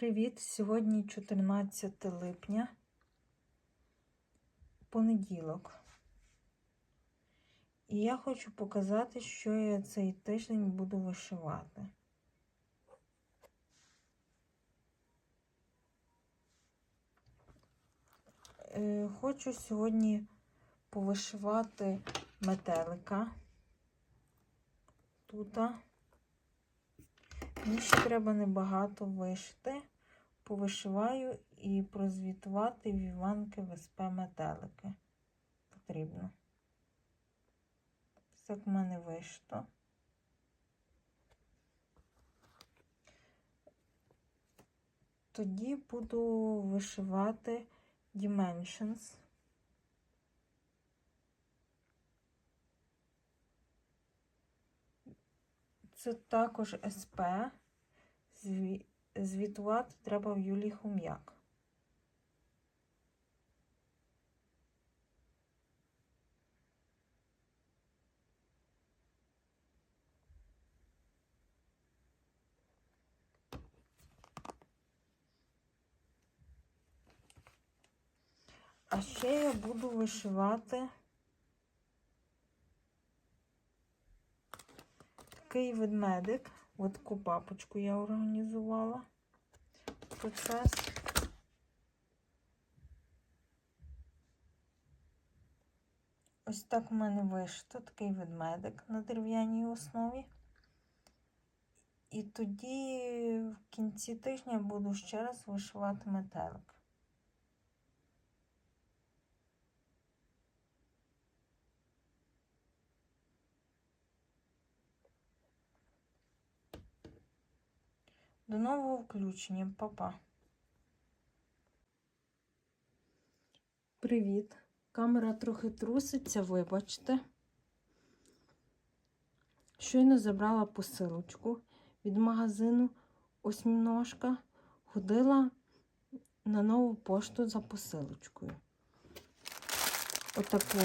Привіт! Сьогодні 14 липня, понеділок. І я хочу показати, що я цей тиждень буду вишивати. Е, Хочу сьогодні повишивати метелика. Тута. Мені ще треба небагато вишити. Повишиваю і прозвітувати в Іванки ВСП метелики. Потрібно. Так в мене вишито. Тоді буду вишивати Dimensions. Це також СП. Зві... Звітувати треба в Юлії Хум'як. А ще я буду вишивати такий ведмедик. От таку папочку я організувала. Процес. Ось так у мене вишито такий ведмедик на дерев'яній основі. І тоді в кінці тижня буду ще раз вишивати метелик. До нового включення, Па-па. Привіт. Камера трохи труситься, вибачте. Щойно забрала посилочку від магазину Осьміножка. Ходила на нову пошту за посилочкою. Отаку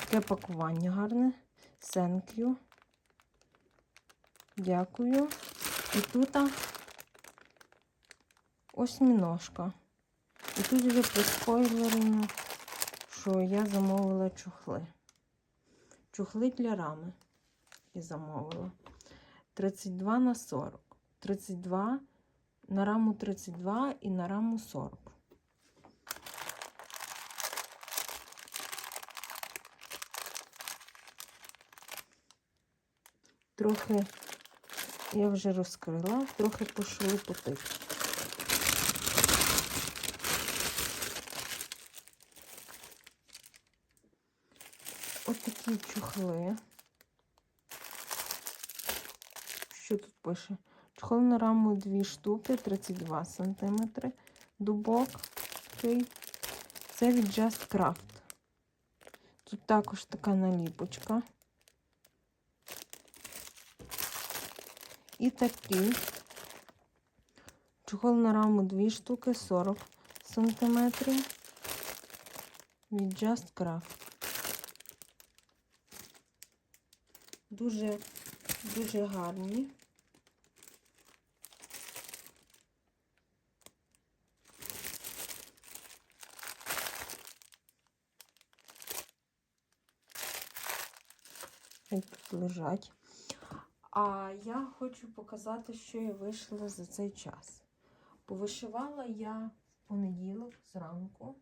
таке пакування гарне. Thank you. Дякую. І тут осьміножка. І тут вже прискойлерено, що я замовила чохли. Чохли для рами я замовила. 32 на 40. 32 на раму 32 і на раму 40. Трохи я вже розкрила, трохи пошли потить. Ось такі чохли. Що тут пише? Чохол на раму 2 штуки, 32 см. Дубок такий. Це від Just Craft. Тут також така наліпочка. І такий. Чохол на раму 2 штуки, 40 см. Від Just Craft. Дуже, дуже гарні. Тут лежать. А я хочу показати, що я вийшла за цей час. Повишивала я в понеділок зранку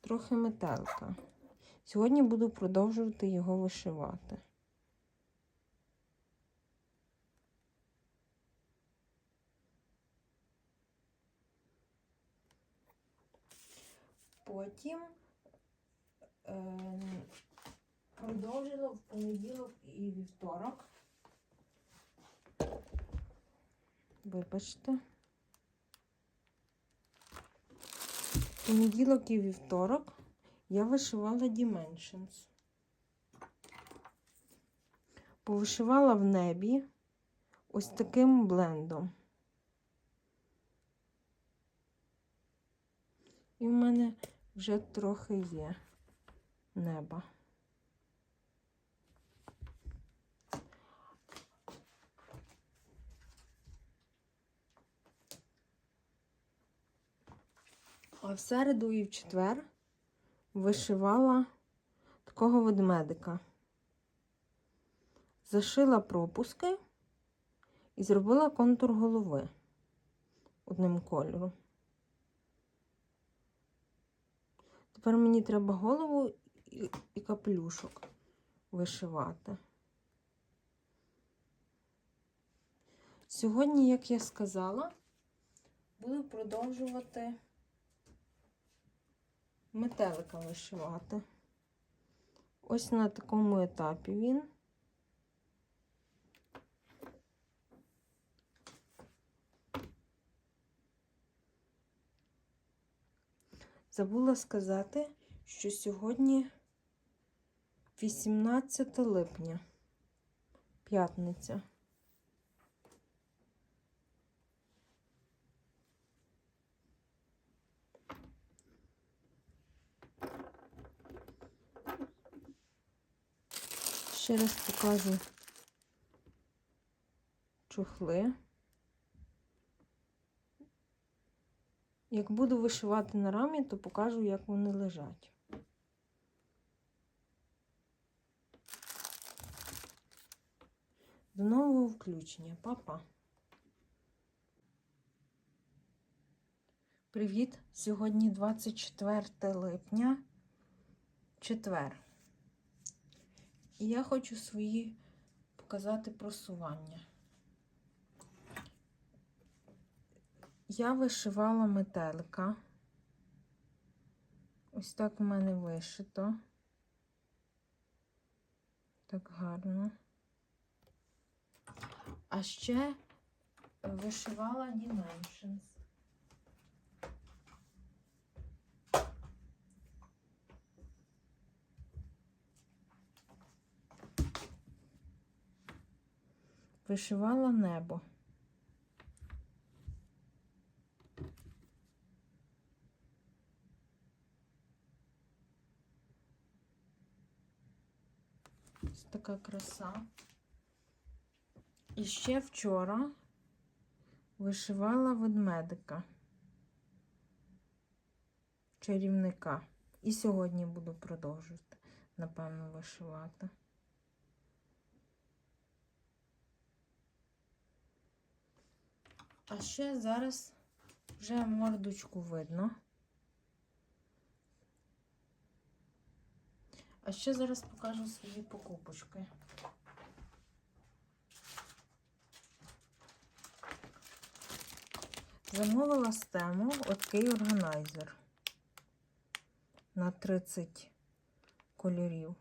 трохи метелка. Сьогодні буду продовжувати його вишивати. Потім е, продовжила в понеділок і вівторок. Вибачте. Понеділок і вівторок я вишивала Dimensions. Повишивала в небі ось таким блендом. І в мене вже трохи є неба. А в середу і в четвер вишивала такого ведмедика. Зашила пропуски і зробила контур голови одним кольором. Тепер мені треба голову і, капелюшок вишивати. Сьогодні, як я сказала, буду продовжувати метелика вишивати. Ось на такому етапі він. Забула сказати, що сьогодні 18 липня, п'ятниця. Ще раз покажу чохли. Як буду вишивати на рамі, то покажу, як вони лежать. До нового включення, Па-па. Привіт! Сьогодні 24 липня, четвер. І я хочу свої показати просування. Я вишивала метелика. Ось так в мене вишито. Так гарно. А ще вишивала Dimensions. Вишивала небо. Ось така краса. І ще вчора вишивала ведмедика, чарівника. І сьогодні буду продовжувати, напевно, вишивати. А ще зараз вже мордочку видно. А ще зараз покажу свої покупочки. Замовила з тему такий органайзер на 30 кольорів.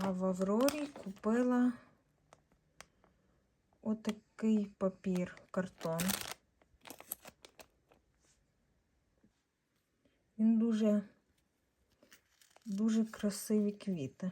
А в Аврорі купила отакий папір, картон. Він дуже, дуже красиві квіти.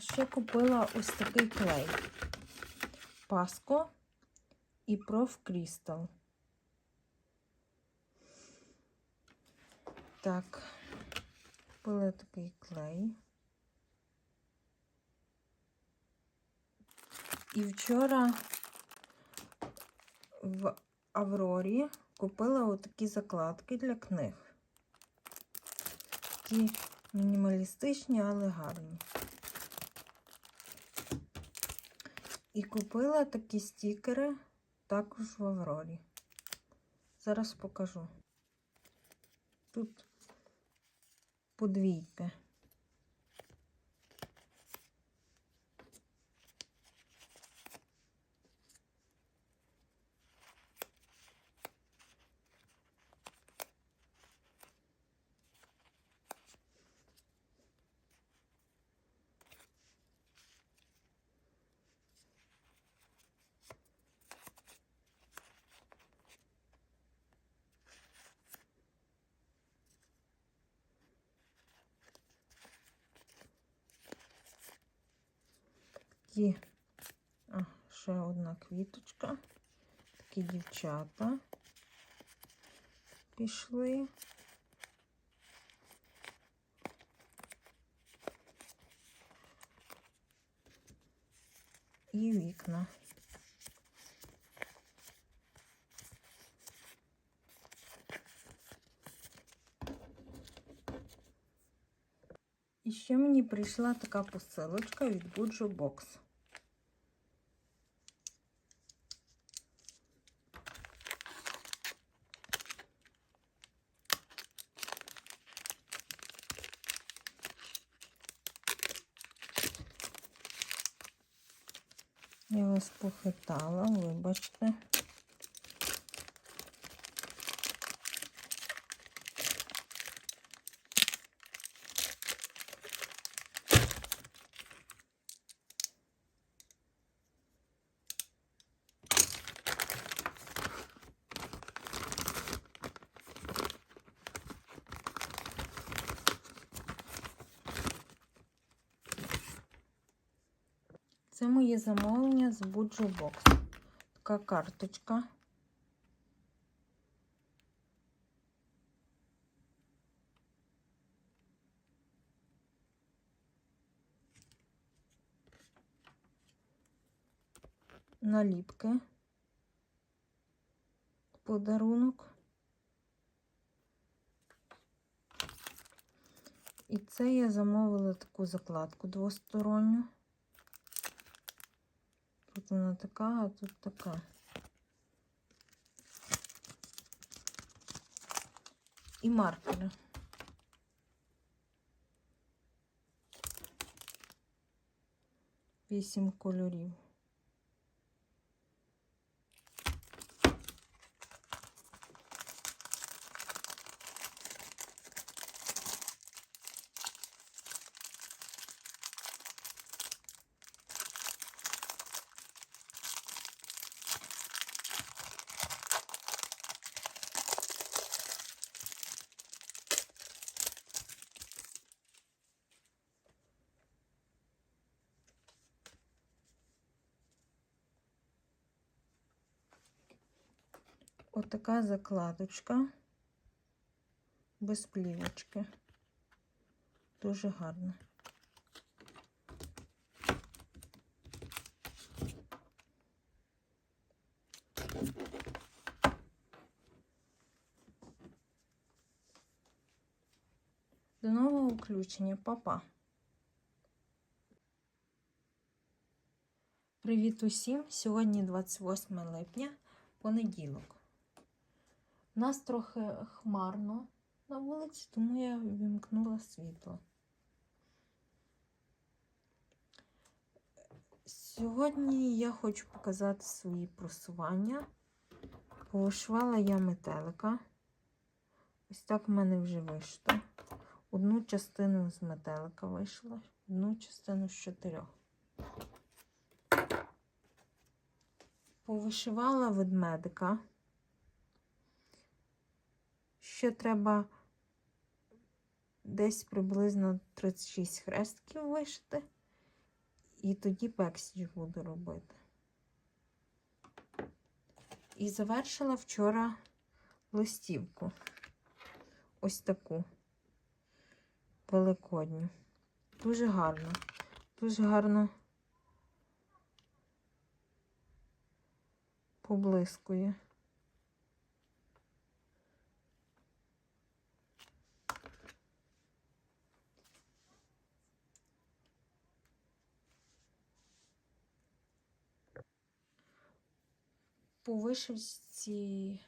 Ще купила ось такий клей. Паско і Проф Крістал. Так, купила такий клей. І вчора в Аврорі купила отакі закладки для книг. Такі Мінімалістичні, але гарні. І купила такі стікери також в Аврорі. Зараз покажу. Тут подвійки. Такі, а, ще одна квіточка. Такі дівчата пішли. І вікна. І ще мені прийшла така посилочка від Буджо Бокс. Я вас похитала, вибачте. Це моє замовлення з Буджо. Така карточка. Наліпки. Подарунок. І це я замовила таку закладку двосторонню. Тут вона така, а тут така. І маркери. Вісім кольорів. Отака закладочка без плівочки. Дуже гарна. До нового включення, Па-па. Привіт усім! Сьогодні 28 липня, понеділок. У нас трохи хмарно на вулиці, тому я вімкнула світло. Сьогодні я хочу показати свої просування. Повишивала я метелика. Ось так в мене вже вийшло. Одну частину з метелика вийшла, одну частину з чотирьох. Повишивала ведмедика. Ще треба десь приблизно 36 хрестків вишити. І тоді бексіч буду робити. І завершила вчора листівку. Ось таку великодню. Дуже гарно. Дуже гарно поблискує. По вишивці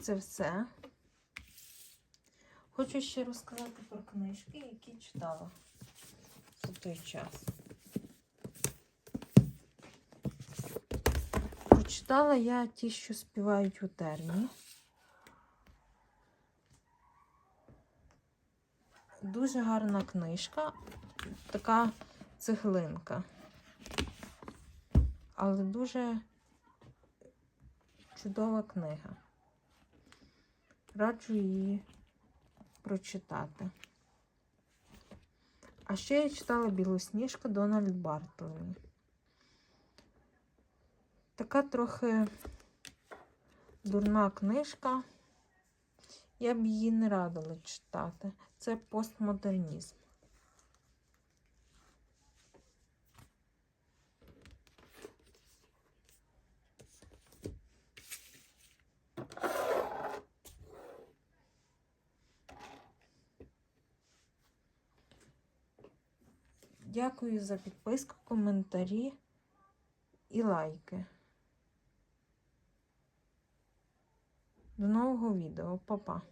це все. Хочу ще розказати про книжки, які читала за той час. Прочитала я ті, що співають у термі. Дуже гарна книжка, така цеглинка. Але дуже чудова книга. Раджу її прочитати. А ще я читала Білосніжка Дональд Бартлі. Така трохи дурна книжка. Я б її не радила читати. Це постмодернізм. Дякую за підписку, коментарі і лайки. До нового відео. Па-па.